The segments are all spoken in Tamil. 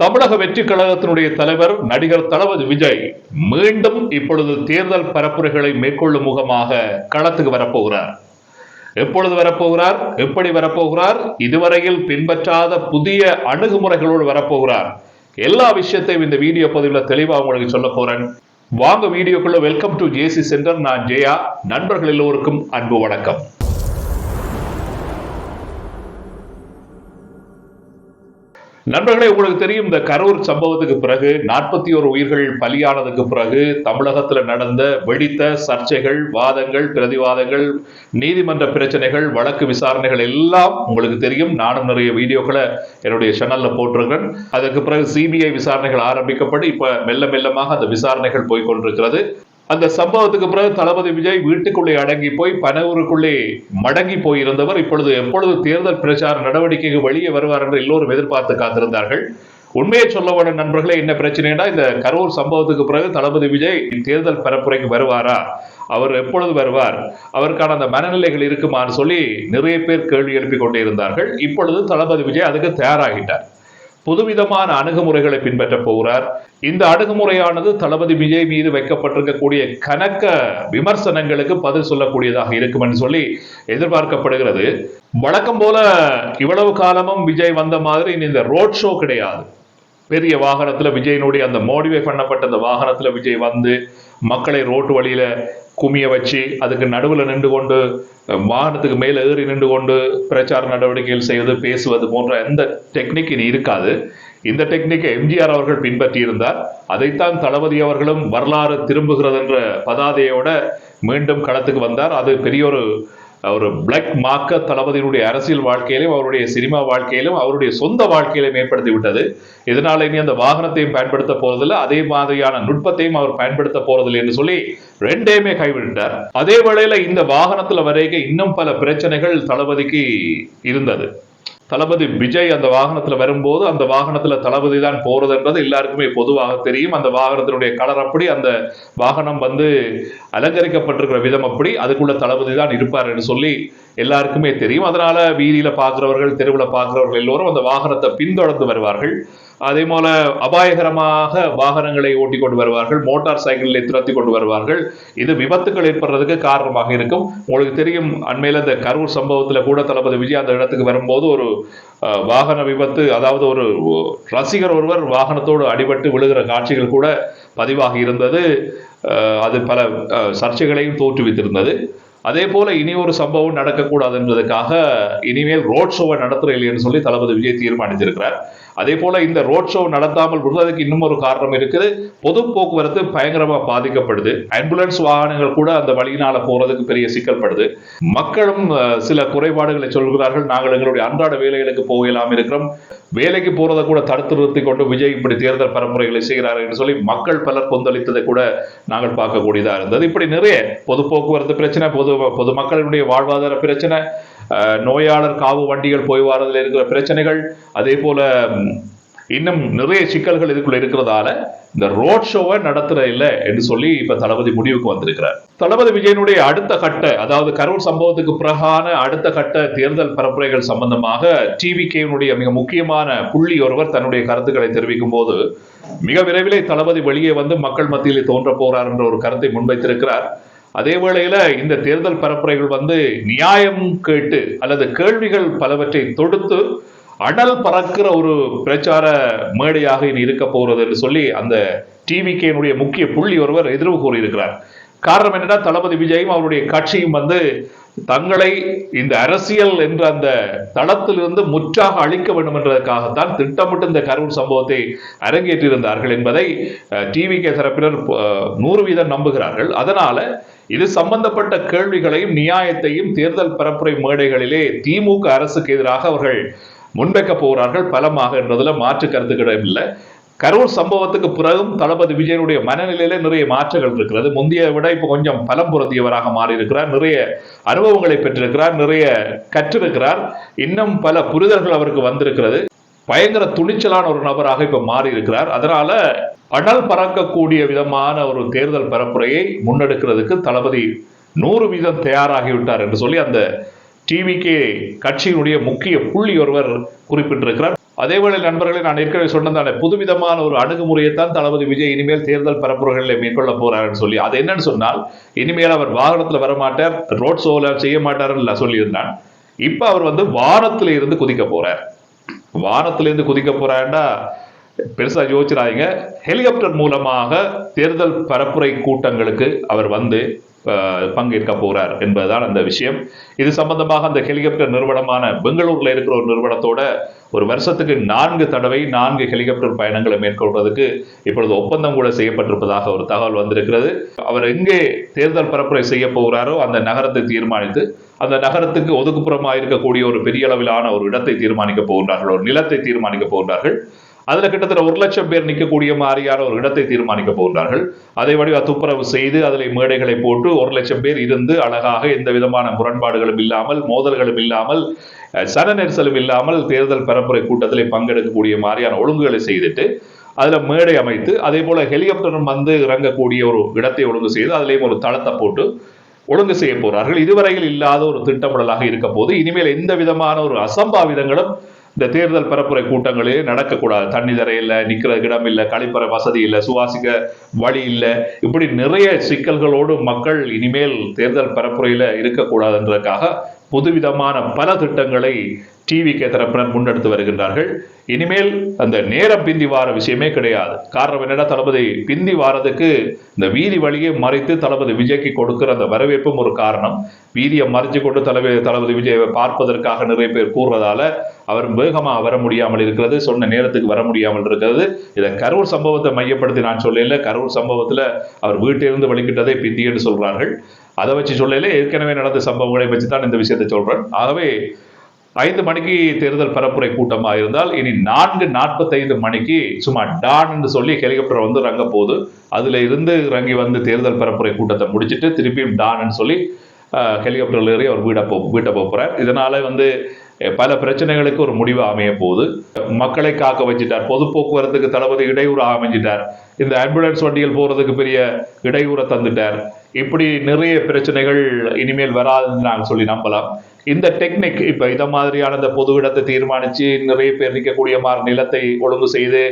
தமிழக வெற்றி கழகத்தினுடைய தலைவர் நடிகர் தளபதி விஜய் மீண்டும் இப்பொழுது தேர்தல் பரப்புரைகளை மேற்கொள்ளும் முகமாக களத்துக்கு வரப்போகிறார். எப்பொழுது வரப்போகிறார்? எப்படி வரப்போகிறார்? இதுவரையில் பின்பற்றாத புதிய அணுகுமுறைகளோடு வரப்போகிறார். எல்லா விஷயத்தையும் இந்த வீடியோ பதிவில் தெளிவாக உங்களுக்கு சொல்ல போறேன். வாங்க வீடியோக்குள்ள வெல்கம் டு ஜேசி சென்டர் நான் ஜெயா. நண்பர்கள் எல்லோருக்கும் அன்பு வணக்கம். நண்பர்களே உங்களுக்கு தெரியும் இந்த கரூர் சம்பவத்துக்கு பிறகு நாற்பத்தி ஒரு உயிர்கள் பலியானதுக்கு பிறகு தமிழகத்தில் நடந்த வெடித்த சர்ச்சைகள் வாதங்கள் பிரதிவாதங்கள் நீதிமன்ற பிரச்சனைகள் வழக்கு விசாரணைகள் எல்லாம் உங்களுக்கு தெரியும். நானும் நிறைய வீடியோக்களை என்னுடைய சேனல்ல போட்டிருக்கிறேன். அதற்கு பிறகு சிபிஐ விசாரணைகள் ஆரம்பிக்கப்பட்டு இப்ப மெல்ல மெல்லமாக அந்த விசாரணைகள் போய்கொண்டிருக்கிறது அந்த சம்பவத்துக்கு பிறகு தளபதி விஜய் வீட்டுக்குள்ளே அடங்கி போய் பனவூருக்குள்ளே மடங்கி போயிருந்தவர். இப்பொழுது எப்பொழுது தேர்தல் பிரச்சார நடவடிக்கைக்கு வெளியே வருவார் என்று எல்லோரும் எதிர்பார்த்து காத்திருந்தார்கள். உண்மையை சொல்ல வேணும் நண்பர்களே என்ன பிரச்சனைனா இந்த கரூர் சம்பவத்துக்கு பிறகு தளபதி விஜய் தேர்தல் பரப்புரைக்கு வருவாரா? அவர் எப்பொழுது வருவார்? அவருக்கான அந்த மனநிலைகள் இருக்குமான்னு சொல்லி நிறைய பேர் கேள்வி எழுப்பிக் கொண்டே இருந்தார்கள். இப்பொழுது தளபதி விஜய் அதுக்கு தயாராகிட்டார். புதுவிதமான அணுகுமுறைகளை பின்பற்ற போகிறார். இந்த அணுகுமுறையானது தளபதி விஜய் மீது வைக்கப்பட்டிருக்கக்கூடிய கணக்க விமர்சனங்களுக்கு பதில் சொல்லக்கூடியதாக இருக்கும் என்று சொல்லி எதிர்பார்க்கப்படுகிறது. வழக்கம் போல இவ்வளவு காலமும் விஜய் வந்த மாதிரி இந்த ரோட் ஷோ கிடையாது. பெரிய வாகனத்துல விஜயனுடைய அந்த மோடிஃபை பண்ணப்பட்ட அந்த வாகனத்துல விஜய் வந்து மக்களை ரோட்டு வழியில குமிய வச்சு அதுக்கு நடுவில் நின்று கொண்டு வாகனத்துக்கு மேலே ஏறி நின்று கொண்டு பிரச்சார நடவடிக்கைகள் செய்வது பேசுவது போன்ற எந்த டெக்னிக் இனி இருக்காது. இந்த டெக்னிக்கை எம்ஜிஆர் அவர்கள் பின்பற்றியிருந்தார். அதைத்தான் தளபதி அவர்களும் வரலாறு திரும்புகிறது என்ற பதாதையோட மீண்டும் களத்துக்கு வந்தார். அது பெரிய ஒரு ஒரு பிளாக் மார்க்க தளபதியினுடைய அரசியல் வாழ்க்கையிலும் அவருடைய சினிமா வாழ்க்கையிலும் அவருடைய சொந்த வாழ்க்கையிலும் ஏற்படுத்தி விட்டது. இதனால இனி அந்த வாகனத்தையும் பயன்படுத்த போறதில்லை அதே மாதிரியான நுட்பத்தையும் அவர் பயன்படுத்த போறதில்லை என்று சொல்லி ரெண்டையுமே கைவிட்டார் அதே வேளையில இந்த வாகனத்துல வரைக்கும் இன்னும் பல பிரச்சனைகள் தளபதிக்கு இருந்தது. தளபதி விஜய் அந்த வாகனத்துல வரும்போது அந்த வாகனத்துல தளபதி தான் போறதுன்றது எல்லாருக்குமே பொதுவாக தெரியும். அந்த வாகனத்தினுடைய கலர் அப்படி அந்த வாகனம் வந்து அலங்கரிக்கப்பட்டிருக்கிற விதம் அப்படி அதுக்குள்ள தளபதி தான் இருப்பார் என்று சொல்லி எல்லாருக்குமே தெரியும். அதனால வீதியில பார்க்கிறவர்கள் தெருவில் பார்க்கிறவர்கள் எல்லோரும் அந்த வாகனத்தை பின்தொடர்ந்து வருவார்கள். அதே போல அபாயகரமாக வாகனங்களை ஓட்டி கொண்டு வருவார்கள் மோட்டார் சைக்கிளில் துரத்தி கொண்டு வருவார்கள். இது விபத்துகள் ஏற்படுறதுக்கு காரணமாக இருக்கும். உங்களுக்கு தெரியும் அண்மையில் இந்த கரூர் சம்பவத்தில் கூட தளபதி விஜய் அந்த இடத்துக்கு வரும்போது ஒரு வாகன விபத்து அதாவது ஒரு ரசிகர் ஒருவர் வாகனத்தோடு அடிபட்டு விழுகிற காட்சிகள் கூட பதிவாகி இருந்தது. அது பல சர்ச்சைகளையும் தோற்றுவித்திருந்தது. அதே போல இனி ஒரு சம்பவம் நடக்கக்கூடாது என்பதற்காக இனிமேல் ரோட் ஷோவை நடத்துறேன் என்று சொல்லி தளபதி விஜய் தீர்மானித்திருக்கிறார். அதே போல இந்த ரோட் ஷோ நடத்தாமல் விடுவதற்கு இன்னும் ஒரு காரணம் இருக்குது. பொது போக்குவரத்து பயங்கரமா பாதிக்கப்படுது. ஆம்புலன்ஸ் வாகனங்கள் கூட அந்த வழியினால போறதுக்கு பெரிய சிக்கல்படுது மக்களும் சில குறைபாடுகளை சொல்கிறார்கள். நாங்கள் எங்களுடைய அன்றாட வேலைகளுக்கு போகலாம் இருக்கிறோம். வேலைக்கு போறதை கூட தடுத்து நிறுத்தி கொண்டு விஜய் இப்படி தேர்தல் பரப்புரைகளை செய்கிறார் என்று சொல்லி மக்கள் பலர் கொந்தளித்ததை கூட நாங்கள் பார்க்கக்கூடியதா இருந்தது. இப்படி நிறைய பொது போக்குவரத்து பிரச்சனை பொது பொதுமக்களுடைய வாழ்வாதார பிரச்சனை நோயாளர் காவு வண்டிகள் போய் வரதில் இருக்கிற பிரச்சனைகள் அதே போல இன்னும் நிறைய சிக்கல்கள் இதுக்குள்ள இருக்கிறதால இந்த ரோட் ஷோவை நடத்துற இல்லை என்று சொல்லி இப்ப தளபதி முடிவுக்கு வந்திருக்கிறார். தளபதி விஜயனுடைய அடுத்த கட்ட அதாவது கரூர் சம்பவத்துக்கு பிறகான அடுத்த கட்ட தேர்தல் பரப்புரைகள் சம்பந்தமாக டிவிகேனுடைய மிக முக்கியமான புள்ளி ஒருவர் தன்னுடைய கருத்துக்களை தெரிவிக்கும் போது மிக விரைவிலே தளபதி வெளியே வந்து மக்கள் மத்தியில் தோன்ற போறார் என்ற ஒரு கருத்தை முன்வைத்திருக்கிறார். அதே வேளையில இந்த தேர்தல் பரப்புரைகள் வந்து நியாயம் கேட்டு அல்லது கேள்விகள் பலவற்றை தொடுத்து அனல் பறக்கிற ஒரு பிரச்சார மேடையாக இனி இருக்க போகிறது என்று சொல்லி அந்த டிவிகேனுடைய முக்கிய புள்ளி ஒருவர் எதிர்வு கூறியிருக்கிறார். காரணம் என்னன்னா தளபதி விஜயும் அவருடைய கட்சியும் வந்து தங்களை இந்த அரசியல் என்ற அந்த தளத்திலிருந்து முற்றாக அழிக்க வேண்டும் என்பதற்காகத்தான் திட்டமிட்டு இந்த கரூர் சம்பவத்தை அரங்கேற்றிருந்தார்கள் என்பதை டிவிகே தரப்பினர் நூறு வீதம் நம்புகிறார்கள். அதனால இது சம்பந்தப்பட்ட கேள்விகளையும் நியாயத்தையும் தேர்தல் பரப்புரை மேடைகளிலே திமுக அரசுக்கு எதிராக அவர்கள் முன்வைக்க போகிறார்கள். பலமாக என்பதில் மாற்று கருத்துக்கள் இல்லை. கரூர் சம்பவத்துக்கு பிறகும் தளபதி விஜயனுடைய மனநிலையில நிறைய மாற்றங்கள் இருக்கிறது. முந்தைய விட இப்போ கொஞ்சம் பலம் பொருந்தியவராக மாறியிருக்கிறார். நிறைய அனுபவங்களை பெற்றிருக்கிறார். நிறைய கற்றிருக்கிறார். இன்னும் பல புரிதல்கள் அவருக்கு வந்திருக்கிறது. பயங்கர துணிச்சலான ஒரு நபராக இப்ப மாறி இருக்கிறார் அதனால அனல் பறக்கக்கூடிய விதமான ஒரு தேர்தல் பரப்புரையை முன்னெடுக்கிறதுக்கு தளபதி நூறு வீதம் தயாராகிவிட்டார் என்று சொல்லி அந்த டிவிகே கட்சியினுடைய முக்கிய புள்ளி ஒருவர் குறிப்பிட்டிருக்கிறார். அதேவேளை நண்பர்களே நான் ஏற்கனவே சொன்னதான புதுவிதமான ஒரு அணுகுமுறையைத்தான் தளபதி விஜய் இனிமேல் தேர்தல் பரப்புரைகளில் மேற்கொள்ள போறாருன்னு சொல்லி அது என்னன்னு சொன்னால் இனிமேல் அவர் வாகனத்தில் வரமாட்டார் ரோட் சோல செய்ய மாட்டார் சொல்லியிருந்தான். இப்ப அவர் வந்து வானத்தில் இருந்து குதிக்க போறார். வானத்திலேருந்து குதிக்க போறாண்டா பெருசா யோசிச்சிடாதீங்க. ஹெலிகாப்டர் மூலமாக தேர்தல் பரப்புரை கூட்டங்களுக்கு அவர் வந்து பங்கேற்க போறார் என்பதுதான் அந்த விஷயம். இது சம்பந்தமாக அந்த ஹெலிகாப்டர் நிறுவனமான பெங்களூர்ல இருக்கிற ஒரு நிறுவனத்தோட ஒரு வருஷத்துக்கு நான்கு தடவை நான்கு ஹெலிகாப்டர் பயணங்களை மேற்கொள்வதற்கு இப்பொழுது ஒப்பந்தம் கூட செய்யப்பட்டிருப்பதாக ஒரு தகவல் வந்திருக்கிறது. அவர் எங்கே தேர்தல் பரப்புரை செய்ய போகிறாரோ அந்த நகரத்தை தீர்மானித்து அந்த நகரத்துக்கு ஒதுக்குப்புறமாக இருக்கக்கூடிய ஒரு பெரிய அளவிலான ஒரு இடத்தை தீர்மானிக்க போகின்றார்கள் ஒரு நிலத்தை தீர்மானிக்க போகின்றார்கள். அதில் கிட்டத்தட்ட ஒரு லட்சம் பேர் நிற்கக்கூடிய மாதிரியான ஒரு இடத்தை தீர்மானிக்க போகிறார்கள் அதே வடிவ துப்புரவு செய்து அதில் மேடைகளை போட்டு ஒரு லட்சம் பேர் இருந்து அழகாக எந்த விதமான முரண்பாடுகளும் இல்லாமல் மோதல்களும் இல்லாமல் சன நெரிசலும் இல்லாமல் தேர்தல் பரப்புரை கூட்டத்தில் பங்கெடுக்கக்கூடிய மாதிரியான ஒழுங்குகளை செய்துட்டு அதில் மேடை அமைத்து அதே போல் ஹெலிகாப்டரும் வந்து இறங்கக்கூடிய ஒரு இடத்தை ஒழுங்கு செய்து அதுலேயும் ஒரு தளத்தை போட்டு ஒழுங்கு செய்ய போகிறார்கள் இதுவரையில் இல்லாத ஒரு திட்டமிடலாக இருக்க போது இனிமேல் எந்த விதமான ஒரு அசம்பாவிதங்களும் இந்த தேர்தல் பரப்புரை கூட்டங்களிலே நடக்கக்கூடாது. தண்ணி தரை இல்லை நிக்கிற இடம் இல்லை கழிப்பறை வசதி இல்லை சுவாசிக்க வழி இல்லை. இப்படி நிறைய சிக்கல்களோடு மக்கள் இனிமேல் தேர்தல் பரப்புரையில் இருக்கக்கூடாதுன்றதுக்காக புதுவிதமான பல திட்டங்களை டிவி கே தரப்பினர் முன்னெடுத்து வருகின்றார்கள். இனிமேல் அந்த நேரம் பிந்தி வார விஷயமே கிடையாது. காரணம் என்னடா தளபதி பிந்தி வாரதுக்கு இந்த வீதி வழியை மறைத்து தளபதி விஜய்க்கு கொடுக்கிற அந்த வரவேற்பும் ஒரு காரணம். வீதியை மறைச்சு கொண்டு தளபதி தளபதி விஜயை பார்ப்பதற்காக நிறைய பேர் கூறுறதால அவர் வேகமாக வர முடியாமல் இருக்கிறது சொன்ன நேரத்துக்கு வர முடியாமல் இருக்கிறது. இதை கரூர் சம்பவத்தை மையப்படுத்தி நான் சொல்லல. கரூர் சம்பவத்தில் அவர் வீட்டிலிருந்து வெளிக்கிட்டதை பிந்தி சொல்கிறார்கள் அதை வச்சு சொல்லல. ஏற்கனவே நடந்த சம்பவங்களை வச்சு தான் இந்த விஷயத்தை சொல்கிறேன் ஆகவே ஐந்து மணிக்கு தேர்தல் பரப்புரை கூட்டமாக இருந்தால் இனி நான்கு நாற்பத்தைந்து மணிக்கு சும்மா டான் என்று சொல்லி ஹெலிகாப்டர் வந்து இறங்க போகுது. அதில் இருந்து இறங்கி வந்து தேர்தல் பரப்புரை கூட்டத்தை முடிச்சிட்டு திருப்பியும் டான்னு சொல்லி ஹெலிகாப்டர்ல ஏறி அவர் வீட போ வீட்டை போகிறார் இதனால வந்து பல பிரச்சனைகளுக்கு ஒரு முடிவு அமைய போகுது. மக்களை காக்க வச்சிட்டார். பொது போக்குவரத்துக்கு தளபதி இடையூறு அமைஞ்சிட்டார். இந்த ஆம்புலன்ஸ் வண்டிகள் போகிறதுக்கு பெரிய இடையூறை தந்துட்டார். இப்படி நிறைய பிரச்சனைகள் இனிமேல் வராதுன்னு நாங்கள் சொல்லி நம்பலாம். இந்த டெக்னிக் இப்போ இதை மாதிரியான இந்த பொது இடத்தை தீர்மானித்து நிறைய பேர் நிற்கக்கூடிய மாதிரி நிலத்தை ஒழுங்கு செய்து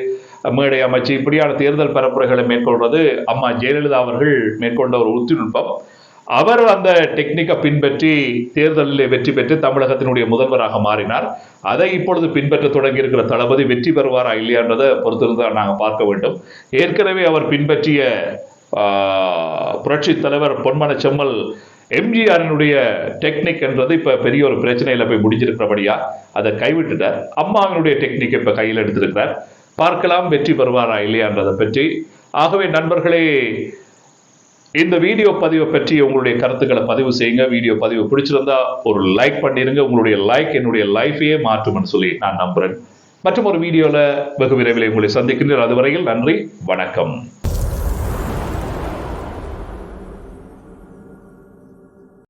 மேடை அமைச்சு இப்படியான தேர்தல் பரப்புரைகளை மேற்கொள்வது அம்மா ஜெயலலிதா அவர்கள் மேற்கொண்ட ஒரு உத்திநுட்பம் அவர் அந்த டெக்னிக்கை பின்பற்றி தேர்தலில் வெற்றி பெற்று தமிழகத்தினுடைய முதல்வராக மாறினார். அதை இப்பொழுது பின்பற்ற தொடங்கி இருக்கிற தளபதி வெற்றி பெறுவாரா இல்லையான்றதை பொறுத்திருந்து நாங்கள் பார்க்க வேண்டும். ஏற்கனவே அவர் பின்பற்றிய புரட்சி தலைவர் பொன்மன செம்மல் எம்ஜிஆரினுடைய டெக்னிக் என்றது இப்போ பெரிய ஒரு பிரச்சனையில் போய் முடிஞ்சிருக்கிறபடியா அதை கைவிட்டுட்டார். அம்மாவினுடைய டெக்னிக் இப்போ கையில் எடுத்திருக்கிறார். பார்க்கலாம் வெற்றி பெறுவாரா இல்லையான்றதை பற்றி. ஆகவே நண்பர்களே இந்த வீடியோ பதிவை பற்றி உங்களுடைய கருத்துக்களை பதிவு செய்யுங்க. வீடியோ பதிவு பிடிச்சிருந்தா ஒரு லைக் பண்ணிருங்க. உங்களுடைய லைக் என்னுடைய லைஃபையே மாற்றும்னு சொல்லி நான் நம்புறேன். மற்றும் ஒரு வீடியோல வெகு விரைவில் உங்களை சந்திக்கின்றேன் அதுவரையில் நன்றி. வணக்கம்.